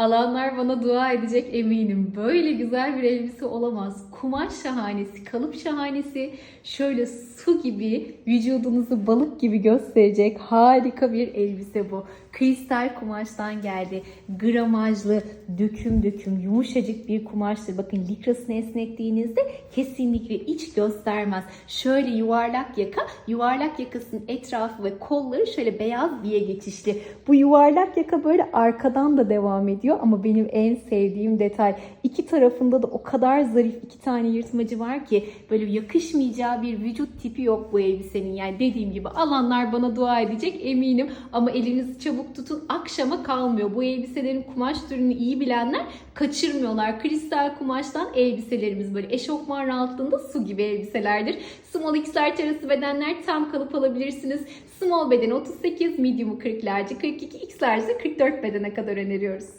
Alanlar bana dua edecek eminim. Böyle güzel bir elbise olamaz. Kumaş şahanesi, kalıp şahanesi. Şöyle su gibi vücudunuzu balık gibi gösterecek harika bir elbise bu. Kristal kumaştan geldi. Gramajlı, döküm döküm, yumuşacık bir kumaştır. Bakın likrasını esnettiğinizde kesinlikle iç göstermez. Şöyle yuvarlak yaka, yuvarlak yakasının etrafı ve kolları şöyle beyaz biye geçişli. Bu yuvarlak yaka böyle arkadan da devam ediyor ama benim en sevdiğim detay iki tarafında da o kadar zarif iki tane yırtmacı var ki böyle yakışmayacağı bir vücut tipi yok bu elbisenin. Yani dediğim gibi alanlar bana dua edecek eminim ama elinizi çabuk tutun akşama kalmıyor. Bu elbiselerin kumaş türünü iyi bilenler kaçırmıyorlar. Kristal kumaştan elbiselerimiz böyle eşofman rahatlığında su gibi elbiselerdir. Small XL terası bedenler tam kalıp alabilirsiniz. Small beden 38, medium'u 40'lerce, 42, XL ise 44 bedene kadar öneriyoruz.